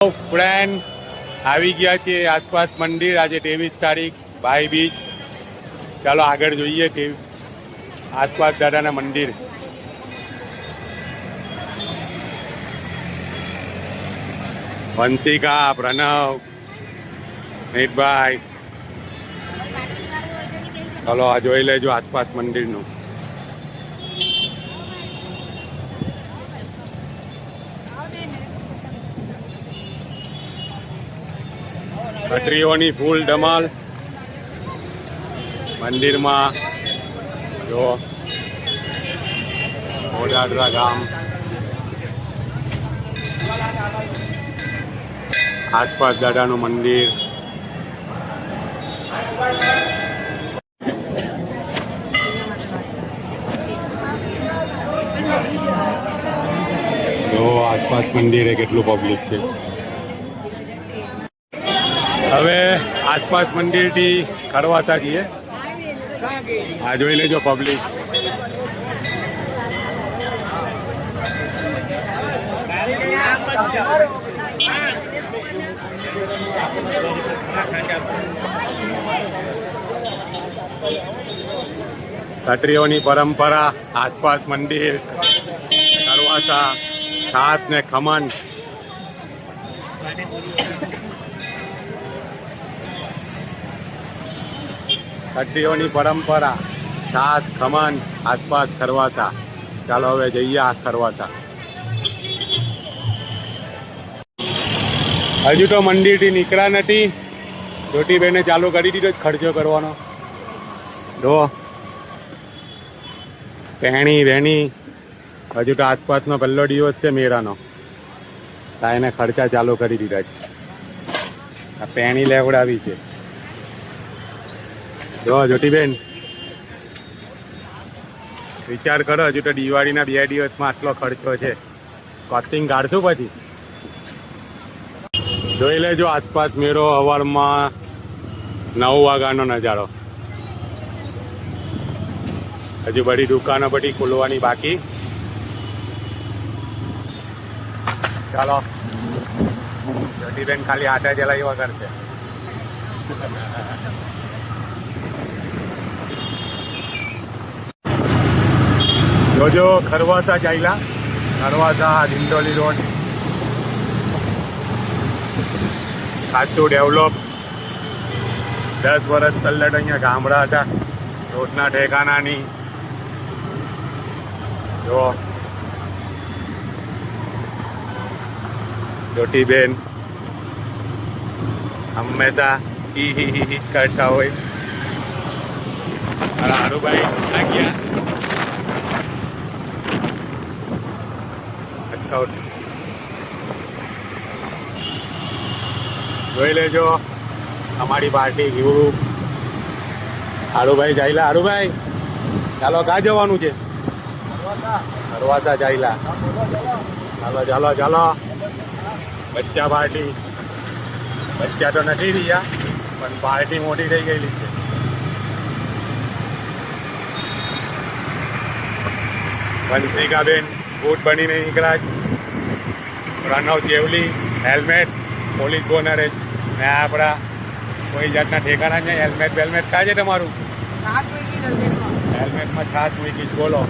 Friend આવી ગયા છે આસપાસ મંદિર. આજે ત્રેવીસ તારીખ ભાઈ બીજ. ચાલો આગળ જોઈએ આસપાસ દાદાના મંદિર. વંશિકા, પ્રણવ, મિતભાઈ. ચાલો આ જોઈ લેજો આસપાસ મંદિરનું. છત્રીઓની ફૂલ ધમાલ. મંદિરમાં જો મોડાડરા ગામ. આસપાસ દાદાનું મંદિર. જો આસપાસ મંદિરે કેટલું પબ્લિક છે. હવે આસપાસ મંદિરથી કરવાતા છીએ આ જોઈ લેજો પબ્લિક ક્ષત્રિયોની પરંપરા, આસપાસ મંદિર કરવાતા છાસ ને ખમણ ક્ષત્રિયોની પરંપરા છાસ ખમણ આસપાસ ખરવાતા. ચાલો હવે જઈએ આ ખરવાતા. હજુ તો મંદિરથી નીકળ્યા નથી. જ્યોતિબેને ચાલુ કરી દીધો ખર્ચો કરવાનો. જો. પહેણી વહેણી. હજુ તો આસપાસનો પહેલો દિવસ છે મેળાનો. તા એને ખર્ચા ચાલુ કરી દીધા છે. આ પહેણી લેવડાવી છે. જો, જ્યોતિબેન. વિચાર કરો, હજુ તો દિવાળીના બે દિવસમાં આટલો ખર્ચો છે. કોસ્ટિંગ કાઢશું પછી. જોઈ લેજો, આસપાસ મેળો અવારમાં નવ વાગ્યાનો નજારો. હજુ બધી દુકાનો બધી ખોલવાની બાકી. ચાલો. જ્યોતિબેન ખાલી આટા જલાવી વગર છે જોજો, ખરવાસા ચાલ્યા. ખરવાસા ડિંડોલી રોડ. સાચું ડેવલપ. દસ વર્ષ પહેલા અહીંયા ગામડા હતા. રોડના ઠેકાણાની. જો. બેન હંમેશા હી હી હી કરતા હોય. હારું ભાઈ, આ ગયા જોઈ લેજો. અમારી પાર્ટી વ્યૂ હારુભાઈ જાયલા. હારુભાઈ, ચાલો ક્યાં જવાનું છે? હરવાતા જાયલા. ચાલો ચાલો ચાલો. બચ્ચા પાર્ટી. બચ્ચા તો નથી રહ્યા, પણ પાર્ટી મોટી થઈ ગયેલી છે. વંશિકાબેન, બૂટ બનીને નીકળ્યા. પ્રણવ જેવલી હેલ્મેટ પોલીસ બોનરે ને આપણા કોઈ જાતના ઠેકાણા નહીં હેલ્મેટ બેલ્મેટ છે તમારું? હેલ્મેટમાં છાસ મૂકી બોલો.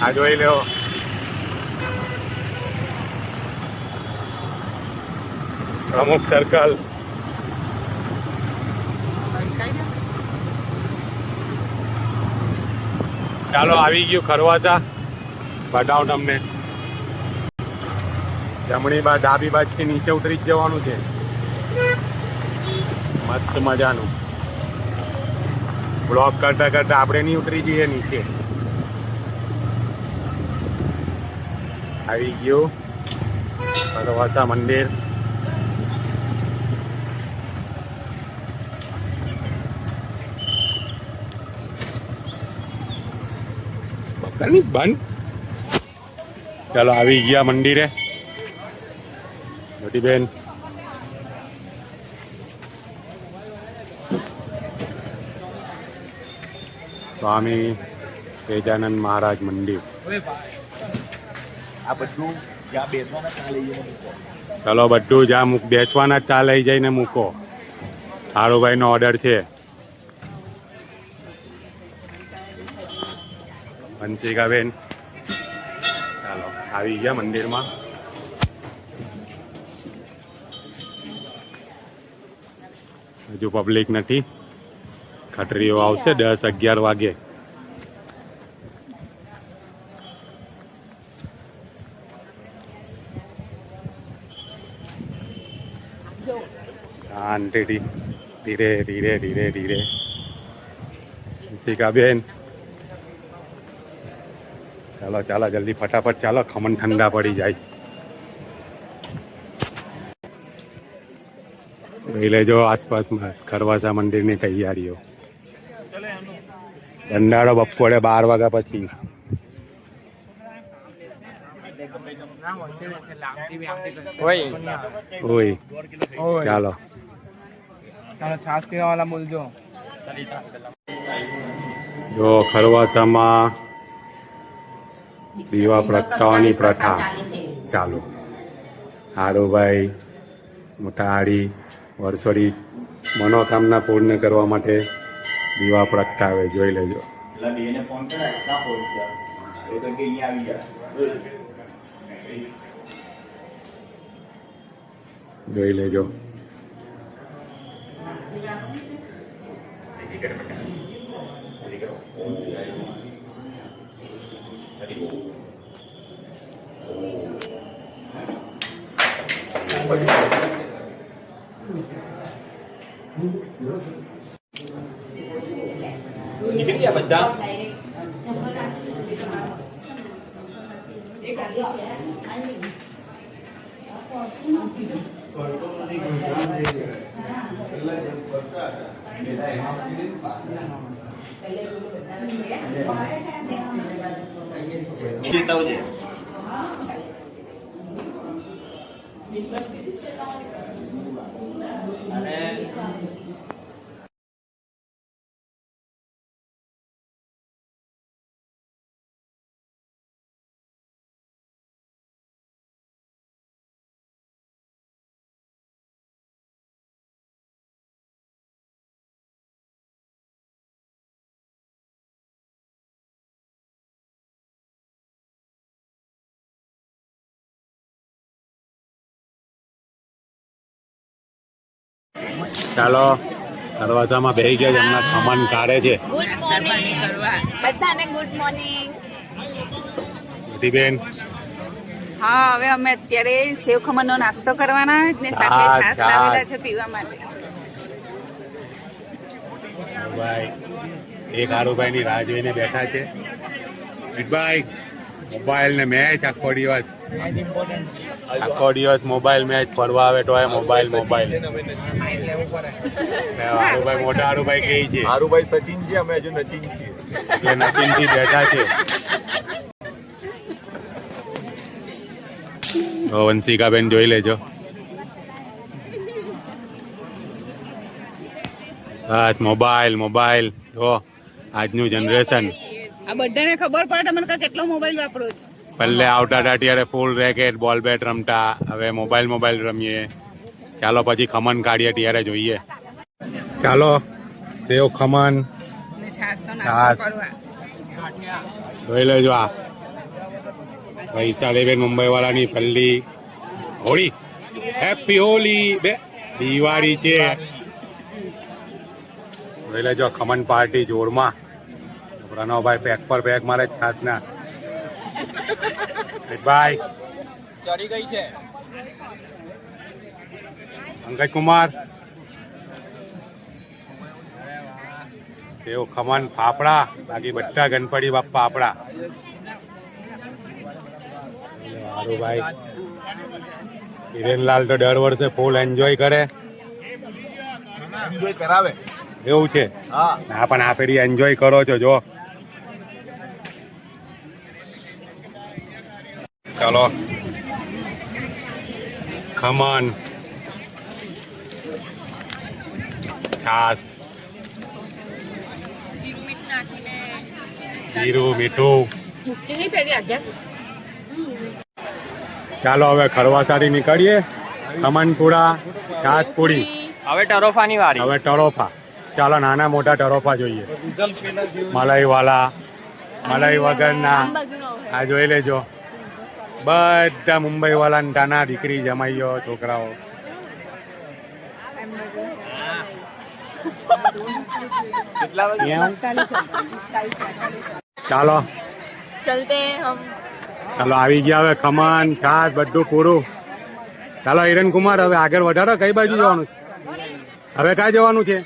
આ જોઈ લો. પ્રમુખ સર્કલ ચાલો આવી ગયું ખરવાતા બતાવ તમને. જમણી બાદ ડાબી બાજથી નીચે ઉતરી જવાનું છે. મસ્ત મજાનું. બ્લોક કરતા કરતા આપણે નહીં ઉતરી જઈએ નીચે. આવી ગયું. ખરવાસા મંદિર. બંધ. ચાલો આવી ગયા મંદિરે. મોટી બેન સ્વામી તેજાનંદ મહારાજ મંદિર આ બધું જ્યાં બેસવાના ત્યાં લઈ જવાનું ચલો બધું જ આ મૂક બેસવાના જ ચા લઈ જઈને મૂકો. હારુભાઈનો ઓર્ડર છે. વંશિકાબેન. ચાલો આવી ગયા મંદિરમાં. હજુ પબ્લિક નથી. ખટરીઓ આવશે દસ અગિયાર વાગે. શાંતિથી ધીરે ધીરે ધીરે ધીરે. બેન. ચાલો ચાલો, જલ્દી ફટાફટ ચાલો, ખમણ ઠંડા પડી જાય. જોઈ લેજો આસપાસમાં ખરવાસા મંદિરની તૈયારીઓ. દંડાળો બપોરે બાર વાગ્યા પછી. ઓય. ચાલો. ચાલો છાસ પીવાવાળા બોલજો જો. ખરવાસામાં દીવા પ્રગટાવવાની પ્રથા ચાલુ. હારુભાઈ મોટા વર્ષોથી મનોકામના પૂર્ણ કરવા માટે દીવા પ્રગટાવે જોઈ લેજો. જોઈ લેજો. Thank કરાય ક્યાં પહોંચ્યા એ તો ચાલો દરવાજામાં બેસી ગયા છે એમના સામાન કાઢે છે. બધાને ગુડ મોર્નિંગ બેન હા હવે અમે અત્યારે સેવ ખમણનો નાસ્તો કરવાના ને સાથે છાશ. લાવેલા છે પીવા માટે. ભાઈ એક આરુભાઈ ની રાહ જોઈને બેઠા છે. મિતભાઈ મોબાઈલ ને મેચ આખો દિવસ. આખો દિવસ મોબાઈલ મેચ ફરવા આવે તો મોબાઈલ મોબાઈલ હારુભાઈ મોટા હારુભાઈ કહે છે. હારુભાઈ સચિન છે અમે હજુ નચિન છીએ. એટલે નચિનથી બેઠા છે. વંશિકાબેન જોઈ લેજો. બસ મોબાઈલ મોબાઈલ જો આજનું જનરેશન આ બધાને ખબર પડે તમને કે કેટલો મોબાઈલ વાપરો છો. પહેલે આવતા હતા ત્યારે ફૂલ રેકેટ બોલ બેટ રમતા. હવે મોબાઈલ મોબાઈલ રમીએ. ચાલો પછી ખમણ કાઢીએ ત્યારે જોઈએ. ચાલો તેઓ ખમણ. જોઈ લેજો આ. વૈશાલીબેન મુંબઈ વાળાની પલ્લી હોળી. હેપી હોલી બે. દિવાળી છે. જોઈ લેજો ખમણ પાર્ટી જોરમાં. પ્રણવભાઈ પેક પર બેગ મારે છાતના ભાઈ. બાય ચડી ગઈ છે. અંકજ કુમાર તેઓ ખમણ ફાફડા બાકી બધા ગણપતિ બાપા આપડા. સારું ભાઈ. હિરેનલાલ તો દર વર્ષે ફૂલ એન્જોય કરે. એન્જોય કરાવે. એવું છે? હા. પણ આ પેઢી એન્જોય કરો છો જો. ચાલો ખમણ છાસ જીરું મીઠું ચાલો હવે ખરવાસારી નીકળીએ. ખમણપુરા છાસ પૂરી હવે ટરોફાની વારી. હવે ટરોફા. ચાલો નાના મોટા ટરોફા જોઈએ. મલાઈ વાલા મલાઈ વગરના. આ જોઈ લેજો. બધા મુંબઈ વાળા નાના દીકરી જમાઈઓ છોકરાઓ. ચાલો. ચલતે ચાલો આવી ગયા હવે ખમણ છાસ બધું પૂરું. ચાલો હિરણ કુમાર હવે આગળ વધારો કઈ બાજુ જવાનું છે? હવે ક્યાં જવાનું છે?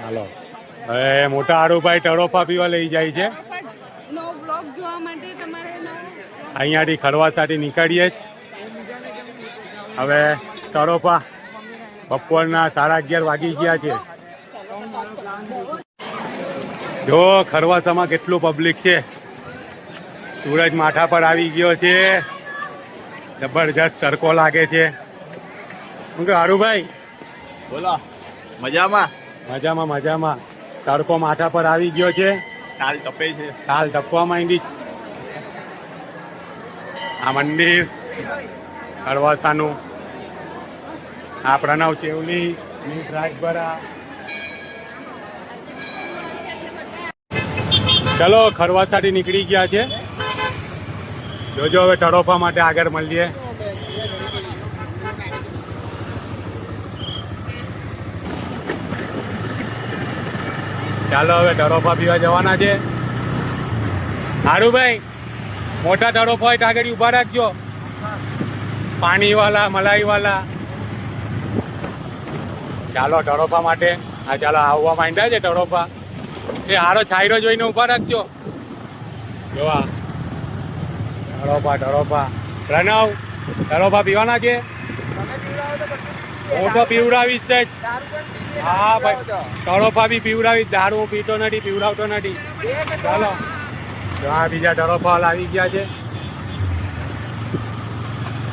ચાલો. હવે મોટા હારુભાઈ ટરોફા પીવા લઈ જાય છે નો બ્લોગ જોવા માટે તમારે અહીંયાથી ખરવાસાથી નીકળીએ જ. હવે તરોપા બપોરના સાડા અગિયાર વાગી ગયા છે. જો ખરવાસામાં કેટલું પબ્લિક છે. સૂરજ માથા પર આવી ગયો છે. જબરજસ્ત તડકો લાગે છે. શું કે હારુભાઈ? બોલો. મજામાં? મજામાં મજામાં. તડકો માથા પર આવી ગયો છે. તાલ તપે છે. કાલ ધપવા માંડી. આ મંદિર હળવાસાનું આ પ્રણવ ચેવલી મીઠ રાજભરા. ચલો ખરવાસાથી નીકળી ગયા છે. જોજો હવે ટરોફા માટે આગળ મળીએ. ચાલો, હવે ટરોફા પીવા જવાના છે. હારુભાઈ મોટા ટરોફા હોય તો આગળ ઊભા રાખજો. પાણી વાલા મલાઈ વાલા ચાલો ટરોફા માટે. હા ચાલો આવવા માંડ્યા છે તડોપા એ હારો છાયરો જોઈને ઊભા રાખજો. જોવા ટરોફા ટરોફા પ્રણવ ટરોફા પીવાના કે હું તો પીવડાવીશ જ. હા, ભાઈ. તડોપા બી પીવડાવીશ. દારૂ પીતો નથી, પીવડાવતો નથી. ચાલો. તો આ બીજા ટરોફાલ આવી ગયા છે.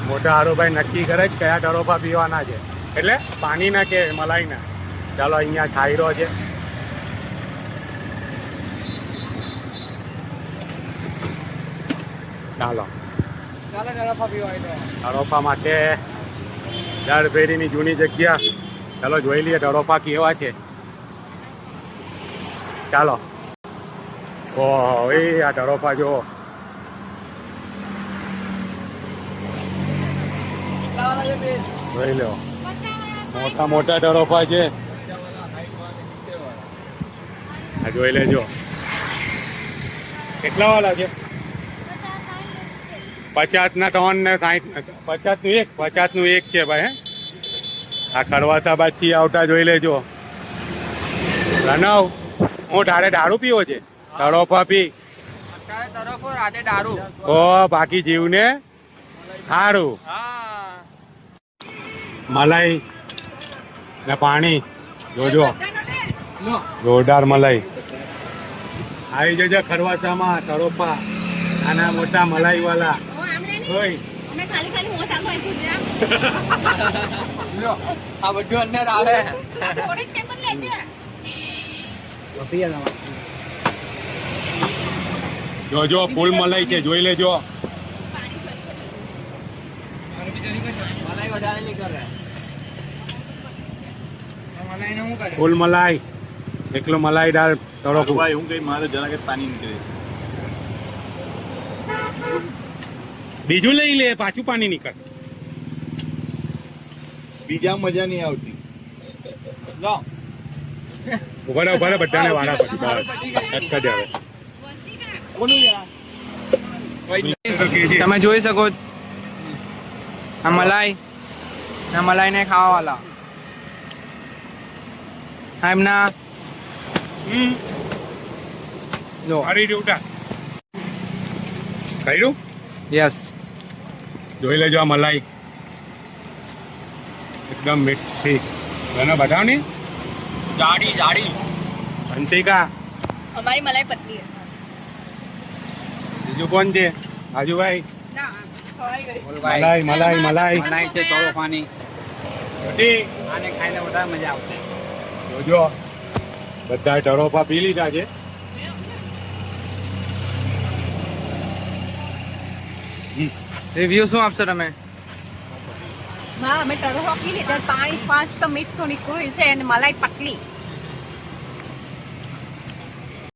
મોટા હારુભાઈ નક્કી કરે જ કયા ટરોફા પીવાના છે. એટલે પાણીના કે મલાઈના. ચાલો અહીંયા ખાયરો છે. ચાલો. ટરોફા માટે દર ફેરીની જૂની જગ્યા. ચાલો જોઈ લઈએ ટરોફા કેવા છે. ચાલો. ઓહો એ આ ધરોફા જો જોઈ લો મોટા મોટા ટરોફા છે આ જોઈ લેજો કેટલા વાળા છે પચાસ ના ત્રણ ને સાહીઠ પચાસનું એક પચાસનું એક છે ભાઈ આ ખડવાસા બાદથી આવતા જોઈ લેજો રનવ હું તારે દારૂ પીવો છે? તળોફા પી અત્યારે ટરોફો રાતે દારૂ. ઓ બાકી જીવને સારું મલાઈ ને પાણી. જોજો. જોરદાર મલાઈ. આવી જજો ખરવાસામાં તડોપા નાના મોટા મલાઈ વાલા ઓય. અમે ખાલી ખાલી હું સાંભળ લો. આ બધું અંદર આવે. જોજો ફૂલ મલાઈ છે જોઈ લેજો. ફૂલ મલાઈ એકલો મલાઈ દાળ તળોકું ભાઈ હું કઈ મારે જરા કે પાણી નીકળે. બીજું લઈ લે પાછું પાણી નીકળ. બીજા મજા નહીં આવતી. લો ઊભા ઊભા બધાને વાળા પછી બહાર અટકા દે હવે. તમે જોઈ શકો આ મલાઈ આ મલાઈ ને ખાવા વાલા આ એમના જો. મારી ડ્યુટા કર્યું? યસ જોઈ લેજો આ મલાઈ. એકદમ મીઠી. એને બતાવની જાડી જાડી. અંતિકા. અમારી મલાઈ પતલી બીજું કોણ છે? રાજુભાઈ મલાઈ મલાઈ મલાઈ. મલાઈ છે તોડોફાની મોટી. આને ખાઈને વધારે મજા આવશે. જોજો. બધા ટરોફા પી લીધા છે. રિવ્યુ શું આપશો તમે? હા અમે ટરો પી લીધા. પાણી પાંચ તો મીઠું નીકળ્યું છે અને મલાઈ પતલી.